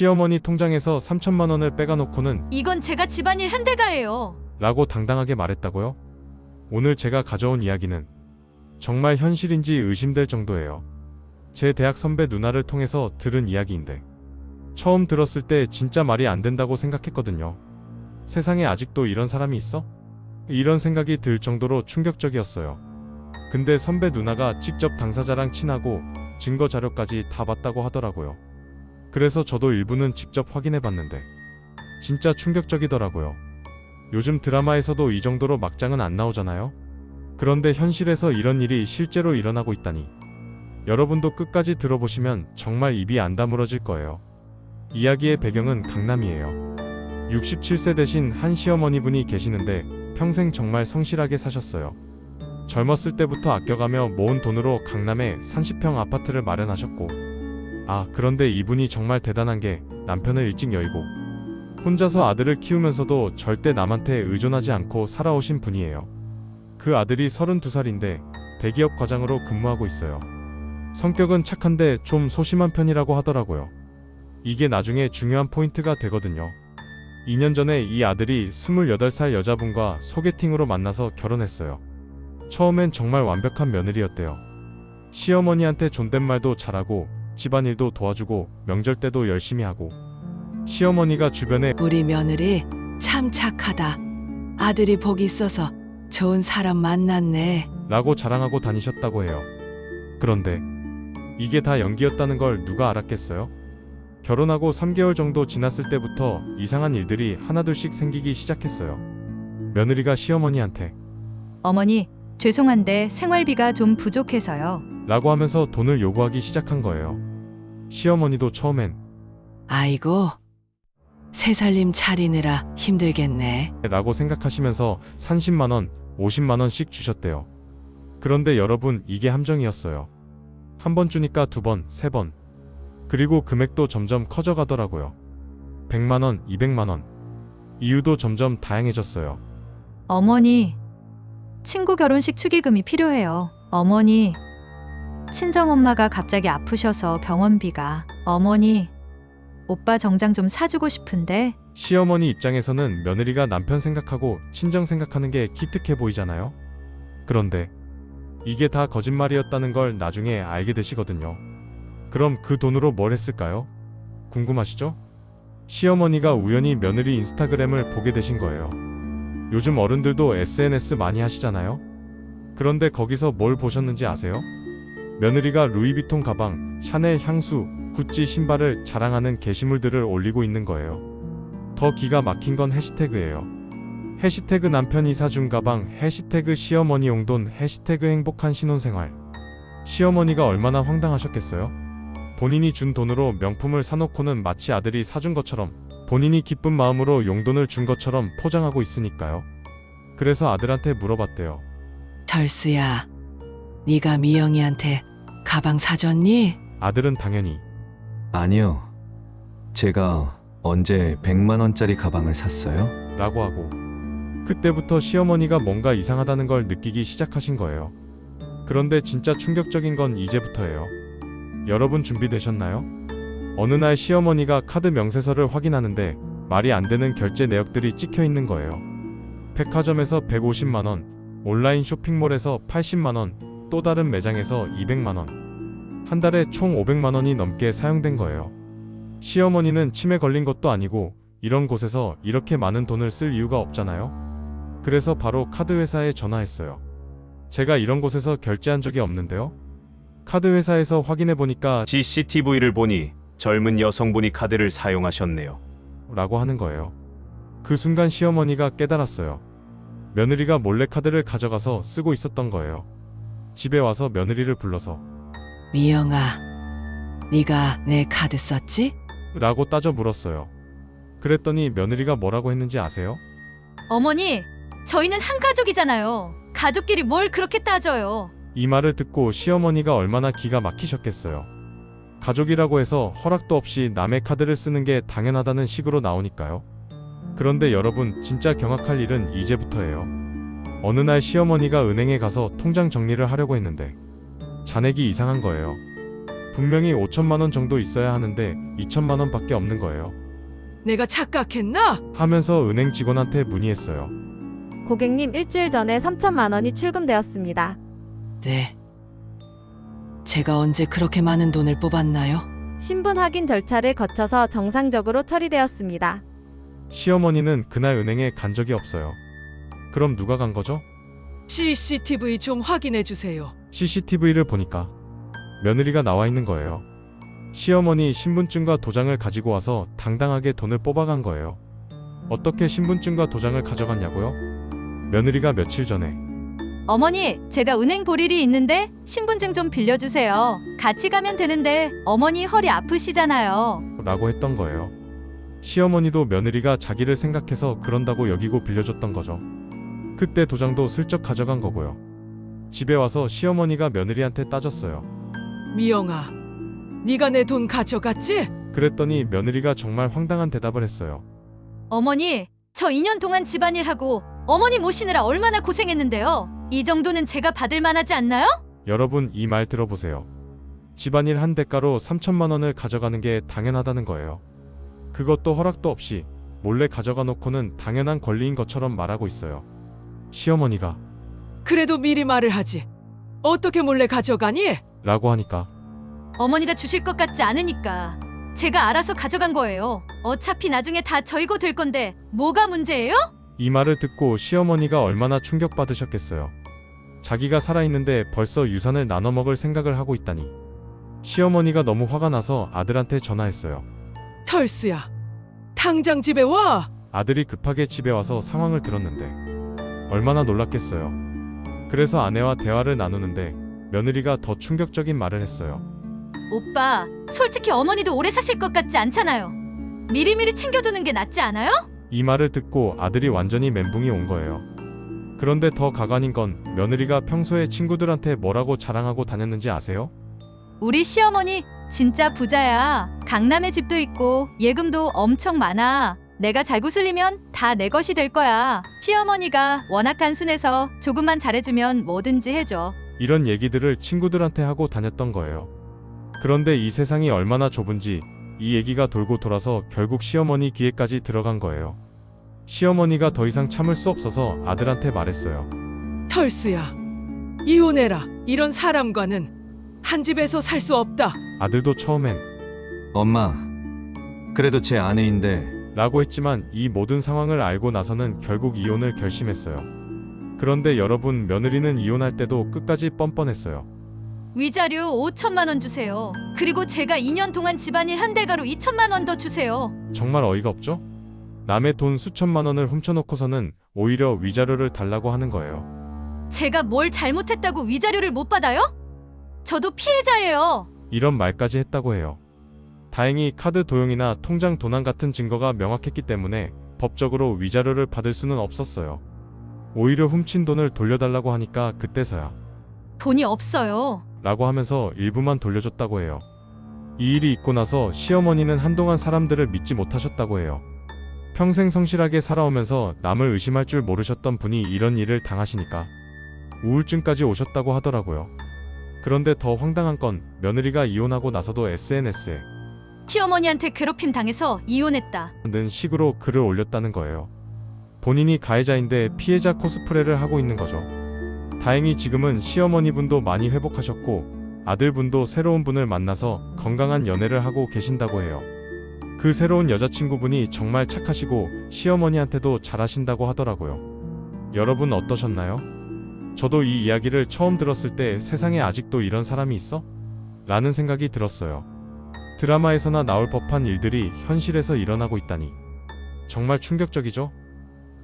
시어머니 통장에서 3천만 원을 빼가놓고는 이건 제가 집안일 한 대가예요. 라고 당당하게 말했다고요? 오늘 제가 가져온 이야기는 정말 현실인지 의심될 정도예요. 제 대학 선배 누나를 통해서 들은 이야기인데 처음 들었을 때 진짜 말이 안 된다고 생각했거든요. 세상에 아직도 이런 사람이 있어? 이런 생각이 들 정도로 충격적이었어요. 근데 선배 누나가 직접 당사자랑 친하고 증거 자료까지 다 봤다고 하더라고요. 그래서 저도 일부는 직접 확인해 봤는데 진짜 충격적이더라고요. 요즘 드라마에서도 이 정도로 막장은 안 나오잖아요? 그런데 현실에서 이런 일이 실제로 일어나고 있다니. 여러분도 끝까지 들어보시면 정말 입이 안 다물어질 거예요. 이야기의 배경은 강남이에요. 67세 되신 한 시어머니분이 계시는데 평생 정말 성실하게 사셨어요. 젊었을 때부터 아껴가며 모은 돈으로 강남에 30평 아파트를 마련하셨고, 아, 그런데 이분이 정말 대단한 게 남편을 일찍 여의고, 혼자서 아들을 키우면서도 절대 남한테 의존하지 않고 살아오신 분이에요. 그 아들이 32살인데 대기업 과장으로 근무하고 있어요. 성격은 착한데 좀 소심한 편이라고 하더라고요. 이게 나중에 중요한 포인트가 되거든요. 2년 전에 이 아들이 28살 여자분과 소개팅으로 만나서 결혼했어요. 처음엔 정말 완벽한 며느리였대요. 시어머니한테 존댓말도 잘하고 집안일도 도와주고 명절 때도 열심히 하고 시어머니가 주변에 우리 며느리 참 착하다. 아들이 복 있어서 좋은 사람 만났네. 라고 자랑하고 다니셨다고 해요. 그런데 이게 다 연기였다는 걸 누가 알았겠어요? 결혼하고 3개월 정도 지났을 때부터 이상한 일들이 하나둘씩 생기기 시작했어요. 며느리가 시어머니한테 어머니, 죄송한데 생활비가 좀 부족해서요. 라고 하면서 돈을 요구하기 시작한 거예요. 시어머니도 처음엔 아이고, 새 살림 차리느라 힘들겠네. 라고 생각하시면서 30만원, 50만원씩 주셨대요. 그런데 여러분, 이게 함정이었어요. 한 번 주니까 두 번, 세 번. 그리고 금액도 점점 커져가더라고요. 100만원, 200만원. 이유도 점점 다양해졌어요. 어머니, 친구 결혼식 축의금이 필요해요. 어머니, 친정엄마가 갑자기 아프셔서 병원비가. 어머니, 오빠 정장 좀 사주고 싶은데. 시어머니 입장에서는 며느리가 남편 생각하고 친정 생각하는 게 기특해 보이잖아요. 그런데 이게 다 거짓말이었다는 걸 나중에 알게 되시거든요. 그럼 그 돈으로 뭘 했을까요? 궁금하시죠? 시어머니가 우연히 며느리 인스타그램을 보게 되신 거예요. 요즘 어른들도 SNS 많이 하시잖아요? 그런데 거기서 뭘 보셨는지 아세요? 며느리가 루이비통 가방, 샤넬 향수, 구찌 신발을 자랑하는 게시물들을 올리고 있는 거예요. 더 기가 막힌 건 해시태그예요. 해시태그 남편이 사준 가방, 해시태그 시어머니 용돈, 해시태그 행복한 신혼생활. 시어머니가 얼마나 황당하셨겠어요? 본인이 준 돈으로 명품을 사놓고는 마치 아들이 사준 것처럼 본인이 기쁜 마음으로 용돈을 준 것처럼 포장하고 있으니까요. 그래서 아들한테 물어봤대요. 철수야, 네가 미영이한테 가방 사줬니? 아들은 당연히 아니요. 제가 언제 100만 원짜리 가방을 샀어요? 라고 하고 그때부터 시어머니가 뭔가 이상하다는 걸 느끼기 시작하신 거예요. 그런데 진짜 충격적인 건 이제부터예요. 여러분 준비되셨나요? 어느 날 시어머니가 카드 명세서를 확인하는데 말이 안 되는 결제 내역들이 찍혀 있는 거예요. 백화점에서 150만 원, 온라인 쇼핑몰에서 80만 원, 또 다른 매장에서 200만 원. 한 달에 총 500만 원이 넘게 사용된 거예요. 시어머니는 치매 걸린 것도 아니고 이런 곳에서 이렇게 많은 돈을 쓸 이유가 없잖아요. 그래서 바로 카드 회사에 전화했어요. 제가 이런 곳에서 결제한 적이 없는데요. 카드 회사에서 확인해 보니까 CCTV를 보니 젊은 여성분이 카드를 사용하셨네요. 라고 하는 거예요. 그 순간 시어머니가 깨달았어요. 며느리가 몰래 카드를 가져가서 쓰고 있었던 거예요. 집에 와서 며느리를 불러서 미영아, 네가 내 카드 썼지? 라고 따져 물었어요. 그랬더니 며느리가 뭐라고 했는지 아세요? 어머니, 저희는 한 가족이잖아요. 가족끼리 뭘 그렇게 따져요. 이 말을 듣고 시어머니가 얼마나 기가 막히셨겠어요. 가족이라고 해서 허락도 없이 남의 카드를 쓰는 게 당연하다는 식으로 나오니까요. 그런데 여러분, 진짜 경악할 일은 이제부터예요. 어느 날 시어머니가 은행에 가서 통장 정리를 하려고 했는데 잔액이 이상한 거예요. 분명히 5천만 원 정도 있어야 하는데 2천만 원밖에 없는 거예요. 내가 착각했나? 하면서 은행 직원한테 문의했어요. 고객님 일주일 전에 3천만 원이 출금되었습니다. 네. 제가 언제 그렇게 많은 돈을 뽑았나요? 신분 확인 절차를 거쳐서 정상적으로 처리되었습니다. 시어머니는 그날 은행에 간 적이 없어요. 그럼 누가 간 거죠? CCTV 좀 확인해 주세요. CCTV를 보니까 며느리가 나와 있는 거예요. 시어머니 신분증과 도장을 가지고 와서 당당하게 돈을 뽑아간 거예요. 어떻게 신분증과 도장을 가져갔냐고요? 며느리가 며칠 전에 어머니, 제가 은행 볼 일이 있는데 신분증 좀 빌려주세요. 같이 가면 되는데 어머니 허리 아프시잖아요. 라고 했던 거예요. 시어머니도 며느리가 자기를 생각해서 그런다고 여기고 빌려줬던 거죠. 그때 도장도 슬쩍 가져간 거고요. 집에 와서 시어머니가 며느리한테 따졌어요. 미영아, 네가 내 돈 가져갔지? 그랬더니 며느리가 정말 황당한 대답을 했어요. 어머니, 저 2년 동안 집안일 하고 어머니 모시느라 얼마나 고생했는데요. 이 정도는 제가 받을 만하지 않나요? 여러분 이 말 들어보세요. 집안일 한 대가로 3천만 원을 가져가는 게 당연하다는 거예요. 그것도 허락도 없이 몰래 가져가 놓고는 당연한 권리인 것처럼 말하고 있어요. 시어머니가 그래도 미리 말을 하지. 어떻게 몰래 가져가니? 라고 하니까 어머니가 주실 것 같지 않으니까 제가 알아서 가져간 거예요. 어차피 나중에 다 저이고 될 건데 뭐가 문제예요? 이 말을 듣고 시어머니가 얼마나 충격받으셨겠어요. 자기가 살아있는데 벌써 유산을 나눠 먹을 생각을 하고 있다니. 시어머니가 너무 화가 나서 아들한테 전화했어요. 털스야, 당장 집에 와. 아들이 급하게 집에 와서 상황을 들었는데 얼마나 놀랐겠어요. 그래서 아내와 대화를 나누는데 며느리가 더 충격적인 말을 했어요. 오빠, 솔직히 어머니도 오래 사실 것 같지 않잖아요. 미리미리 챙겨두는 게 낫지 않아요? 이 말을 듣고 아들이 완전히 멘붕이 온 거예요. 그런데 더 가관인 건 며느리가 평소에 친구들한테 뭐라고 자랑하고 다녔는지 아세요? 우리 시어머니 진짜 부자야. 강남에 집도 있고 예금도 엄청 많아. 내가 잘 구슬리면 다 내 것이 될 거야. 시어머니가 워낙 단순해서 조금만 잘해주면 뭐든지 해줘. 이런 얘기들을 친구들한테 하고 다녔던 거예요. 그런데 이 세상이 얼마나 좁은지 이 얘기가 돌고 돌아서 결국 시어머니 귀에까지 들어간 거예요. 시어머니가 더 이상 참을 수 없어서 아들한테 말했어요. 털스야, 이혼해라. 이런 사람과는 한 집에서 살 수 없다. 아들도 처음엔 엄마, 그래도 제 아내인데 라고 했지만 이 모든 상황을 알고 나서는 결국 이혼을 결심했어요. 그런데 여러분 며느리는 이혼할 때도 끝까지 뻔뻔했어요. 위자료 5천만 원 주세요. 그리고 제가 2년 동안 집안일 한 대가로 2천만 원 더 주세요. 정말 어이가 없죠? 남의 돈 수천만 원을 훔쳐놓고서는 오히려 위자료를 달라고 하는 거예요. 제가 뭘 잘못했다고 위자료를 못 받아요? 저도 피해자예요. 이런 말까지 했다고 해요. 다행히 카드 도용이나 통장 도난 같은 증거가 명확했기 때문에 법적으로 위자료를 받을 수는 없었어요. 오히려 훔친 돈을 돌려달라고 하니까 그때서야 돈이 없어요. 라고 하면서 일부만 돌려줬다고 해요. 이 일이 있고 나서 시어머니는 한동안 사람들을 믿지 못하셨다고 해요. 평생 성실하게 살아오면서 남을 의심할 줄 모르셨던 분이 이런 일을 당하시니까 우울증까지 오셨다고 하더라고요. 그런데 더 황당한 건 며느리가 이혼하고 나서도 SNS에 시어머니한테 괴롭힘 당해서 이혼했다. 는 식으로 글을 올렸다는 거예요. 본인이 가해자인데 피해자 코스프레를 하고 있는 거죠. 다행히 지금은 시어머니 분도 많이 회복하셨고 아들분도 새로운 분을 만나서 건강한 연애를 하고 계신다고 해요. 그 새로운 여자친구분이 정말 착하시고 시어머니한테도 잘하신다고 하더라고요. 여러분 어떠셨나요? 저도 이 이야기를 처음 들었을 때 세상에 아직도 이런 사람이 있어? 라는 생각이 들었어요. 드라마에서나 나올 법한 일들이 현실에서 일어나고 있다니. 정말 충격적이죠?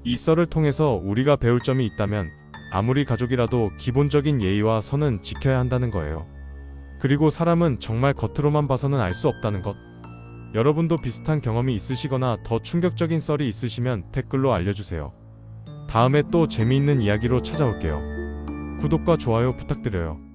이 썰을 통해서 우리가 배울 점이 있다면 아무리 가족이라도 기본적인 예의와 선은 지켜야 한다는 거예요. 그리고 사람은 정말 겉으로만 봐서는 알 수 없다는 것. 여러분도 비슷한 경험이 있으시거나 더 충격적인 썰이 있으시면 댓글로 알려주세요. 다음에 또 재미있는 이야기로 찾아올게요. 구독과 좋아요 부탁드려요.